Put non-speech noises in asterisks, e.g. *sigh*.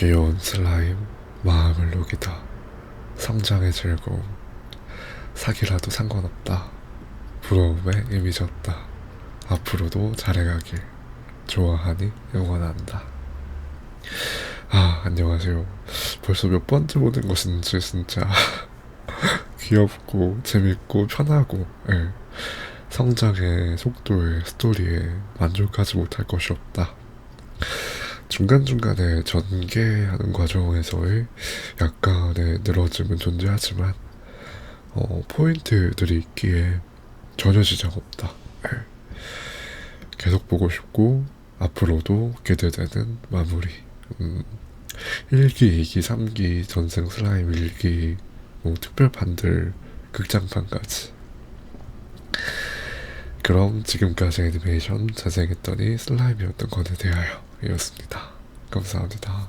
귀여운 슬라임 마음을 녹이다. 성장의 즐거움. 사기라도 상관없다. 부러움에 이미 졌다. 앞으로도 잘해가길 좋아하니 응원한다. 아 안녕하세요. 벌써 몇 번째 보는 것인지 진짜 *laughs* 귀엽고 재밌고 편하고 예. 성장의 속도에 스토리에 만족하지 못할 것이 없다 중간중간에 전개하는 과정에서의 약간의 늘어짐은 존재하지만 어, 포인트들이 있기에 전혀 지장 없다. 예. 계속 보고 싶고 앞으로도 기대되는 마무리. 음, 1기, 2기, 3기, 전생 슬라임 1기, 뭐 특별판들, 극장판까지. 그럼 지금까지 애니메이션 자생했더니 슬라임이었던 것에 대하여 이었습니다. 감사합니다.